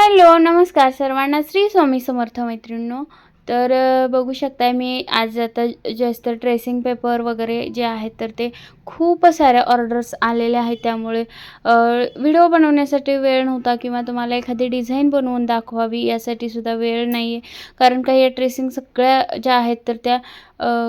Hello नमस्कार सर्वांना. श्री स्वामी समर्थ मैत्रिणींनो तर बघू शकताय मी आज आता जास्त ट्रेसिंग पेपर वगैरे जे आहेत तर ते खूप साऱ्या ऑर्डर्स आलेल्या आहेत. त्यामुळे व्हिडिओ बनवण्यासाठी वेळ नव्हता किंवा तुम्हाला एखादी डिझाईन बनवून दाखवावी यासाठी सुद्धा वेळ नाही आहे कारण काही या ट्रेसिंग सगळ्या ज्या आहेत तर त्या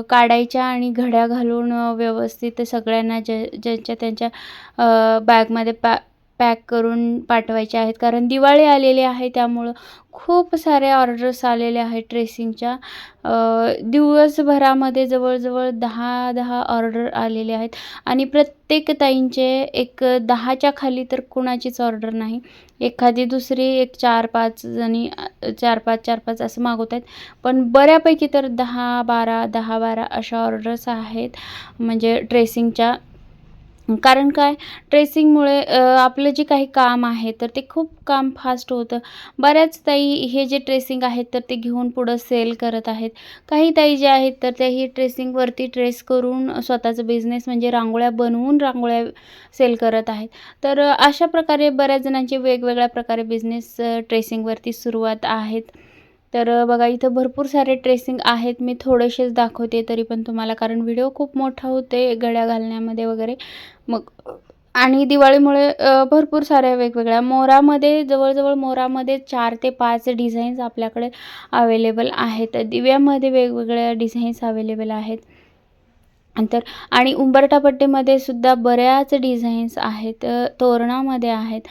काढायच्या आणि घड्या घालून व्यवस्थित सगळ्यांना ज्या ज्यांच्या त्यांच्या बॅगमध्ये पॅ पॅक करून पाठवायचे आहेत. कारण दिवाळी आलेली आहे त्यामुळं खूप साऱ्या ऑर्डर्स आलेल्या आहेत ट्रेसिंगच्या. दिवसभरामध्ये जवळजवळ दहा दहा ऑर्डर आलेले आहेत. आणि प्रत्येक ताईंचे एक दहाच्या खाली तर कुणाचीच ऑर्डर नाही. एखादी दुसरी एक चार पाच जणी चार पाच चार पाच असं मागवत आहेत. पण बऱ्यापैकी तर दहा बारा दहा बारा अशा ऑर्डर्स आहेत. म्हणजे ट्रेसिंगच्या. कारण काय? ट्रेसिंगमुळे आपलं जे काही काम आहे तर ते खूप काम फास्ट होतं. बऱ्याच ताई हे जे ट्रेसिंग आहेत तर ते घेऊन पुढं सेल करत आहेत. काही ताई जे आहेत तर ते ही ट्रेसिंगवरती ट्रेस करून स्वतःचा बिझनेस म्हणजे रांगोळ्या बनवून रांगोळ्या सेल करत आहेत. तर अशा प्रकारे बऱ्याच जणांचे वेगवेगळ्या प्रकारे बिझनेस ट्रेसिंगवरती सुरुवात आहेत. तर बघा इथं भरपूर सारे ट्रेसिंग आहेत. मी थोडेसेच दाखवते तरी पण तुम्हाला कारण व्हिडिओ खूप मोठा होते गड्या घालण्यामध्ये वगैरे. मग आणि दिवाळीमुळे भरपूर साऱ्या वेगवेगळ्या मोरामध्ये जवळजवळ मोरामध्ये चार ते पाच डिझाईन्स आपल्याकडे अवेलेबल आहेत. दिव्यामध्ये वेगवेगळ्या डिझाईन्स अवेलेबल आहेत. नंतर आणि उंबरठापट्टीमध्ये सुद्धा बऱ्याच डिझाईन्स आहेत तोरणामध्ये आहेत.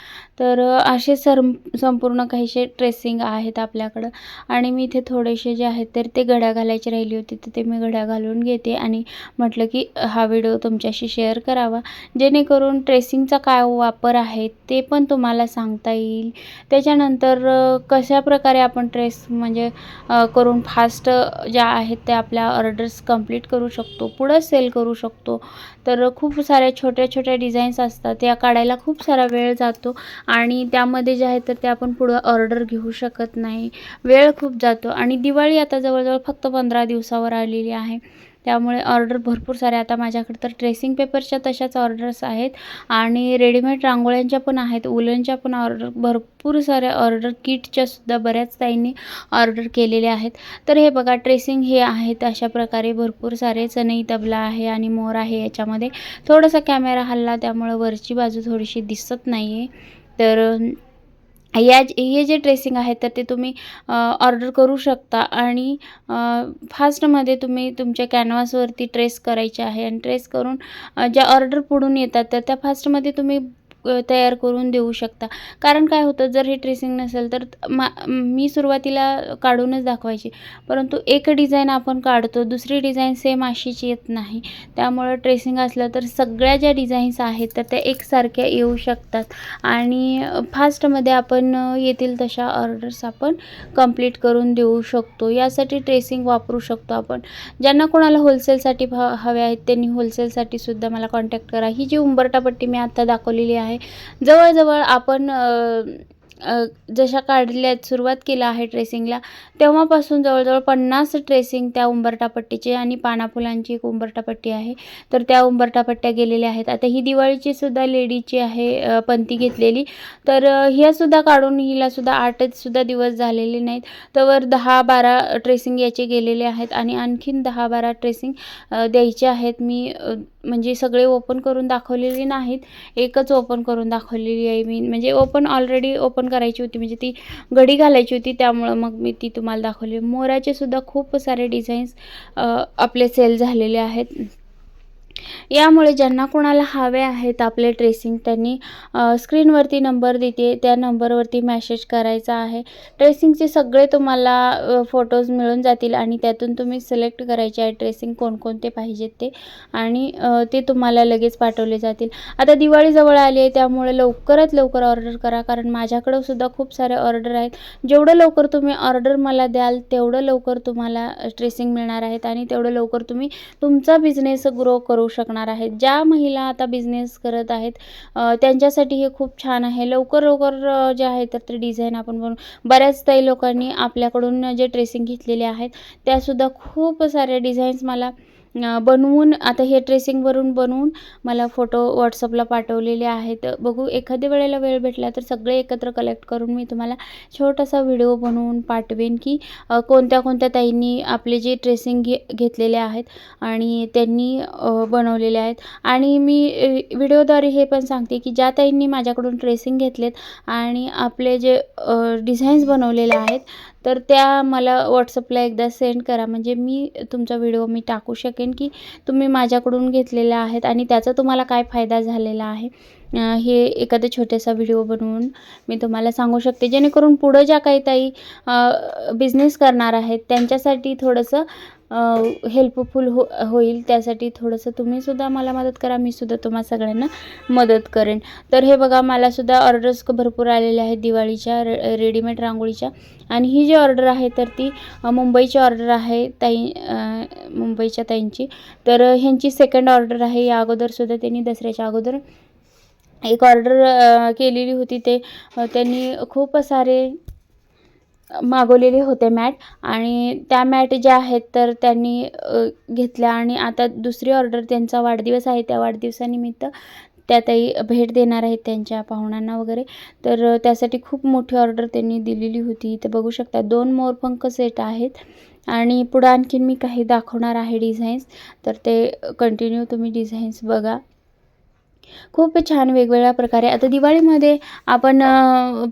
तर असे सर्म संपूर्ण काहीसे ट्रेसिंग आहेत आपल्याकडं. आणि मी इथे थोडेसे जे आहेत तर ते घड्या घालायची राहिली होती तर ते मी घड्या घालून घेते. आणि म्हटलं की हा व्हिडिओ तुमच्याशी शेअर करावा. जेणेकरून ट्रेसिंगचा काय वापर आहे ते पण तुम्हाला सांगता येईल. त्याच्यानंतर कशाप्रकारे आपण ट्रेस म्हणजे करून फास्ट ज्या आहेत त्या आपल्या ऑर्डर्स कंप्लीट करू शकतो. पुढं सेल करू शकतो. तर खूप साऱ्या छोट्या छोट्या डिझाईन्स असतात. त्या काढायला खूप सारा वेळ जातो आणि त्यामध्ये जे आहे तर ते आपण पुढं ऑर्डर घेऊ शकत नाही. वेळ खूप जातो आणि दिवाळी आता जवळजवळ फक्त पंधरा दिवसावर आलेली आहे. त्यामुळे ऑर्डर भरपूर साऱ्या आता माझ्याकडे तर ट्रेसिंग पेपरच्या तशाच ऑर्डर्स आहेत आणि रेडीमेड रांगोळ्यांच्या पण आहेत. उलनच्या पण ऑर्डर भरपूर साऱ्या ऑर्डर किटच्यासुद्धा बऱ्याच ताईंनी ऑर्डर केलेल्या आहेत. तर हे बघा ट्रेसिंग हे आहेत अशा प्रकारे भरपूर सारे. चनई तबला आहे आणि मोर आहे याच्यामध्ये. थोडासा कॅमेरा हल्ला त्यामुळं वरची बाजू थोडीशी दिसत नाही आहे तर या हे जे ट्रेसिंग आहेत तर ते तुम्ही ऑर्डर करू शकता आणि फास्टमध्ये तुम्ही तुमच्या कॅनव्हासवरती ट्रेस करायचे आहे. आणि ट्रेस करून ज्या ऑर्डर पुढून येतात तर त्या फास्टमध्ये तुम्ही तयार करून देऊ शकता. कारण काय होतं जर हे ट्रेसिंग नसेल तर मा मी सुरुवातीला काढूनच दाखवायची. परंतु एक डिझाईन आपण काढतो दुसरी डिझाईन सेम अशीच येत नाही. त्यामुळं ट्रेसिंग असलं तर सगळ्या ज्या डिझाईन्स आहेत तर त्या एकसारख्या येऊ शकतात. आणि फास्टमध्ये आपण येतील तशा ऑर्डर्स आपण कंप्लीट करून देऊ शकतो. यासाठी ट्रेसिंग वापरू शकतो आपण. ज्यांना कोणाला होलसेलसाठी भ हवे आहेत त्यांनी होलसेलसाठी सुद्धा मला कॉन्टॅक्ट करा. ही जी उंबरटापट्टी मी आत्ता दाखवलेली आहे जवळजवळ आपण जशा काढल्या सुरुवात केला आहे ट्रेसिंगला तेव्हापासून जवळजवळ पन्नास ट्रेसिंग त्या उंबरटापट्टीचे आणि पानाफुलांची एक उंबरटापट्टी आहे. तर त्या उंबरटापट्ट्या गेलेल्या आहेत. आता ही दिवाळीची सुद्धा लेडीची आहे पंथी पंती घेतलेली. तर ह्यासुद्धा ह्या सुद्धा काढून हिला सुद्धा सुद्धा दिवस झालेले नाहीत. तर दहा बारा ट्रेसिंग याचे गेलेले आहेत आणि आणखीन दहा बारा ट्रेसिंग द्यायचे आहेत. मी म्हणजे सगळे ओपन करून दाखवलेले नाहीत. एकच ओपन करून दाखवलेली आहे मी. म्हणजे ओपन ऑलरेडी ओपन करायची होती म्हणजे ती गडी घालायची होती त्यामुळं मग मी ती तुम्हाला दाखवली. मोराचे सुद्धा खूप सारे डिझाईन्स आपले सेल झालेले आहेत. यामुळे ज्यांना कोणाला हवे आहेत आपले ट्रेसिंग त्यांनी स्क्रीनवरती नंबर देते. त्या नंबरवरती मॅसेज करायचा आहे. ट्रेसिंगचे सगळे तुम्हाला फोटोज मिळून जातील आणि त्यातून तुम्ही सिलेक्ट करायचे आहे ट्रेसिंग कोणकोणते पाहिजेत ते आणि ते तुम्हाला लगेच पाठवले जातील. आता दिवाळी जवळ आली आहे त्यामुळे लवकरात लवकर ऑर्डर करा. कारण माझ्याकडं सुद्धा खूप सारे ऑर्डर आहेत. जेवढं लवकर तुम्ही ऑर्डर मला द्याल तेवढं लवकर तुम्हाला ट्रेसिंग मिळणार आहेत आणि तेवढं लवकर तुम्ही तुमचा बिझनेस ग्रो करू शकणार आहेत. ज्या महिला आता बिझनेस करत आहेत त्यांच्यासाठी हे खूप छान आहे. लवकर लवकर जे आहे तर ते डिझाईन आपण बनवू. बऱ्याच ताई लोकांनी आपल्याकडून जे ट्रेसिंग घेतलेले आहेत त्यासुद्धा खूप साऱ्या डिझाईन्स मला बनवून आता हे ट्रेसिंगवरून बनवून मला फोटो व्हॉट्सअपला पाठवलेले आहेत. बघू एखाद्या वेळेला वेळ भेटला तर सगळे एकत्र कलेक्ट करून मी तुम्हाला छोटासा व्हिडिओ बनवून पाठवेन की कोणत्या कोणत्या ताईंनी आपले जे ट्रेसिंग घे घेतलेले आहेत आणि त्यांनी बनवलेले आहेत. आणि मी व्हिडिओद्वारे हे पण सांगते की ज्या ताईंनी माझ्याकडून ट्रेसिंग घेतलेत आणि आपले जे डिझाईन्स बनवलेले आहेत तर त्या मला व्हॉट्सअपला एकदा सेंड करा. म्हणजे मी तुमचा व्हिडिओ मी टाकू शकेन की तुम्ही माझ्याकडून घेतलेला आहेत आणि त्याचा तुम्हाला काय फायदा झालेला आहे. हे एखादा छोटासा व्हिडिओ बनवून मी तुम्हाला सांगू शकते. जेणेकरून पुढं ज्या काही ताई बिझनेस करणार आहेत त्यांच्यासाठी थोडंसं हेल्पफुल हो होईल. त्यासाठी थोडंसं तुम्हीसुद्धा मला मदत करा. मीसुद्धा तुम्हा सगळ्यांना मदत करेन. तर हे बघा मलासुद्धा ऑर्डर्स भरपूर आलेल्या आहेत. दिवाळीच्या रे रेडीमेड रांगोळीच्या. आणि ही जी ऑर्डर आहे तर ती मुंबईची ऑर्डर आहे ताई मुंबईच्या ताईंची. तर ह्यांची सेकंड ऑर्डर आहे. या अगोदरसुद्धा त्यांनी दसऱ्याच्या अगोदर एक ऑर्डर केलेली होती ते. त्यांनी खूप सारे मागवलेले होते मॅट. आणि त्या मॅट ज्या आहेत तर त्यांनी घेतल्या. आणि आता दुसरी ऑर्डर त्यांचा वाढदिवस आहे. त्या वाढदिवसानिमित्त त्यातही भेट देणार आहेत त्यांच्या पाहुण्यांना वगैरे. तर त्यासाठी खूप मोठी ऑर्डर त्यांनी दिलेली होती. तर बघू शकता दोन मोरपंख सेट आहेत. आणि पुढं आणखीन मी काही दाखवणार आहे डिझाईन्स तर ते कंटिन्यू तुम्ही डिझाईन्स बघा. खूप छान वेगवेगळ्या प्रकारे. आता दिवाळीमध्ये आपण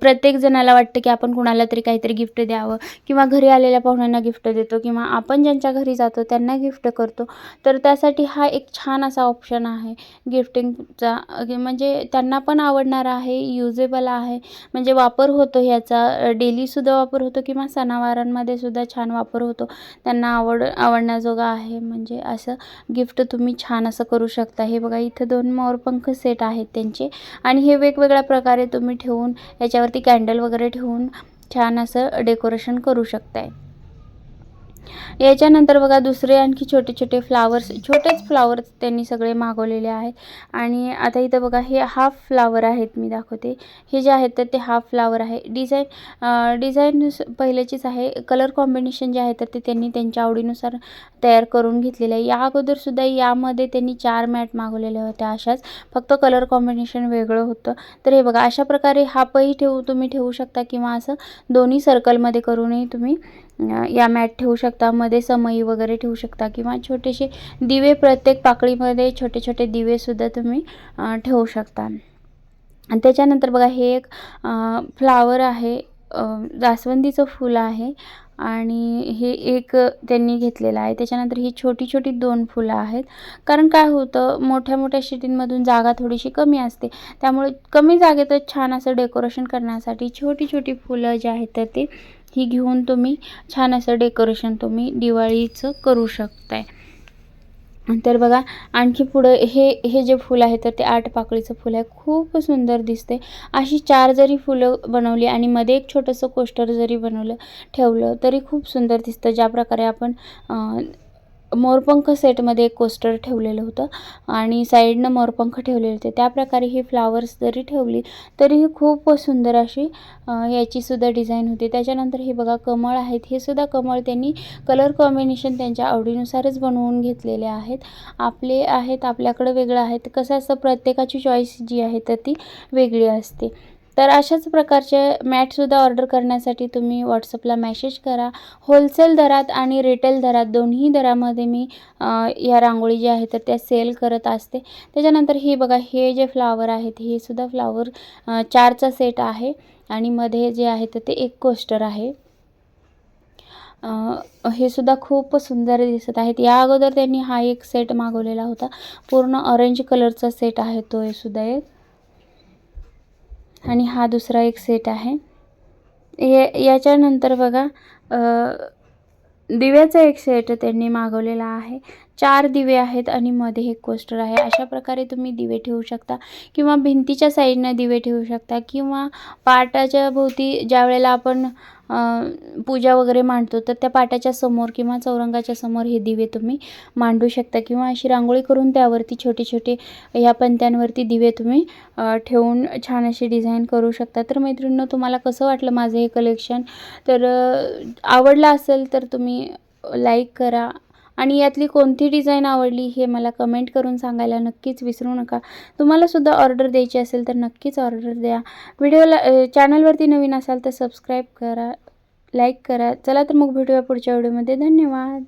प्रत्येक जणाला वाटतं की आपण कुणाला तरी काहीतरी गिफ्ट द्यावं किंवा घरी आलेल्या पाहुण्यांना गिफ्ट देतो किंवा आपण ज्यांच्या घरी जातो त्यांना गिफ्ट करतो. तर त्यासाठी हा एक छान असा ऑप्शन आहे गिफ्टिंगचा म्हणजे त्यांना पण आवडणार आहे युजेबल आहे. म्हणजे वापर होतो ह्याचा डेलीसुद्धा वापर होतो किंवा सणावारांमध्ये सुद्धा छान वापर होतो. त्यांना आवड आवडण्याजोगा आहे. म्हणजे असं गिफ्ट तुम्ही छान असं करू शकता. हे बघा इथं दोन मोरपंख सेट आहेत त्यांचे. आणि हे वेगवेगळ्या प्रकारे तुम्ही ठेवून याच्यावरती कॅन्डल वगैरे ठेवून छान असं डेकोरेशन करू शकताय. याच्यानंतर बघा दुसरे आणखी छोटे छोटे फ्लावर्स छोटेच फ्लावर्स त्यांनी सगळे मागवलेले आहेत. आणि आता इथं बघा हे हाफ फ्लावर आहेत मी दाखवते. हे जे आहेत तर ते हाफ फ्लावर आहे. डिझाईन डिझाईन पहिल्याचीच आहे. कलर कॉम्बिनेशन जे आहे तर ते त्यांनी त्यांच्या आवडीनुसार तयार करून घेतलेलं आहे. या अगोदरसुद्धा यामध्ये त्यांनी चार मॅट मागवलेल्या होत्या अशाच. फक्त कलर कॉम्बिनेशन वेगळं होतं. तर हे बघा अशा प्रकारे हापही ठेवू तुम्ही ठेवू शकता किंवा असं दोन्ही सर्कलमध्ये करूनही तुम्ही या मॅट ठेवू शकता मध्ये समई वगैरे ठेवू शकता किंवा छोटेसे दिवे प्रत्येक पाकळीमध्ये छोटे छोटे दिवेसुद्धा तुम्ही ठेवू शकता. आणि त्याच्यानंतर बघा हे एक फ्लावर आहे जास्वंदीचं फूल आहे आणि हे एक त्यांनी घेतलेलं आहे. त्याच्यानंतर ही छोटी छोटी दोन फुलं आहेत. कारण काय होतं मोठ्या मोठ्या सिटींमधून जागा थोडीशी कमी असते. त्यामुळे कमी जागेतच छान असं डेकोरेशन करण्यासाठी छोटी छोटी फुलं जी आहेत तर ती ही घेऊन तुम्ही छान असं डेकोरेशन तुम्ही दिवाळीचं करू शकताय. तर बघा आणखी पुढं हे हे जे फूल आहे तर ते आठ पाकळीचं फूल आहे. खूप सुंदर दिसते. अशी चार जरी फुलं बनवली आणि मध्ये एक छोटंसं कोस्टर जरी बनवलं ठेवलं तरी खूप सुंदर दिसतं. ज्या प्रकारे आपण मोरपंख सेटमध्ये एक कोस्टर ठेवलेलं होतं आणि साईडनं मोरपंख ठेवलेले होते. त्याप्रकारे ही फ्लावर्स जरी ठेवली तरीही खूप सुंदर अशी याचीसुद्धा डिझाईन होती. त्याच्यानंतर हे बघा कमळ आहेत. हे सुद्धा कमळ त्यांनी कलर कॉम्बिनेशन त्यांच्या आवडीनुसारच बनवून घेतलेले आहेत. आपले आहेत आपल्याकडं वेगळं आहेत. कसं असतं प्रत्येकाची चॉईस जी आहे तर ती वेगळी असते. तर अशाच प्रकारचे मॅटसुद्धा ऑर्डर करण्यासाठी तुम्ही व्हॉट्सअपला मेसेज करा. होलसेल दरात आणि रिटेल दरात दोन्ही दरामध्ये मी या रांगोळी ज्या आहेत तर त्या सेल करत असते. त्याच्यानंतर हे बघा हे जे फ्लावर आहेत हे सुद्धा फ्लावर चारचा सेट आहे आणि मध्ये जे आहे तर ते एक कोस्टर आहे. हे सुद्धा खूप सुंदर दिसत आहेत या अगोदर त्यांनी हा एक सेट मागवलेला होता. पूर्ण ऑरेंज कलरचा सेट आहे तो हे सुद्धा एक. आणि हा दुसरा एक सेट आहे. या याच्यानंतर बघा दिव्याचा एक सेट त्यांनी मागवलेला आहे. चार दिवे आहेत आणि मध्ये एक कोस्टर आहे. अशा प्रकारे तुम्ही दिवे ठेवू शकता किंवा भिंतीच्या साईडनं दिवे ठेवू शकता किंवा पाटाच्या भोवती ज्या वेळेला आपण पूजा वगैरे मांडतो तर त्या पाटाच्या समोर किंवा चौरंगाच्या समोर हे दिवे तुम्ही मांडू शकता किंवा अशी रांगोळी करून त्यावरती छोटे छोटे ह्या पंत्यांवरती दिवे तुम्ही ठेवून छान अशी डिझाईन करू शकता. तर मैत्रिणींनो तुम्हाला कसं वाटलं माझं हे कलेक्शन? तर आवडलं असेल तर तुम्ही लाईक करा आणि यातली कोणती डिझाईन आवडली हे मला कमेंट करून सांगायला नक्कीच विसरू नका. तुम्हालासुद्धा ऑर्डर द्यायची असेल तर नक्कीच ऑर्डर द्या. व्हिडिओला चॅनलवरती नवीन असाल तर सबस्क्राईब करा लाईक करा. चला तर मग भेटूया पुढच्या व्हिडिओमध्ये धन्यवाद.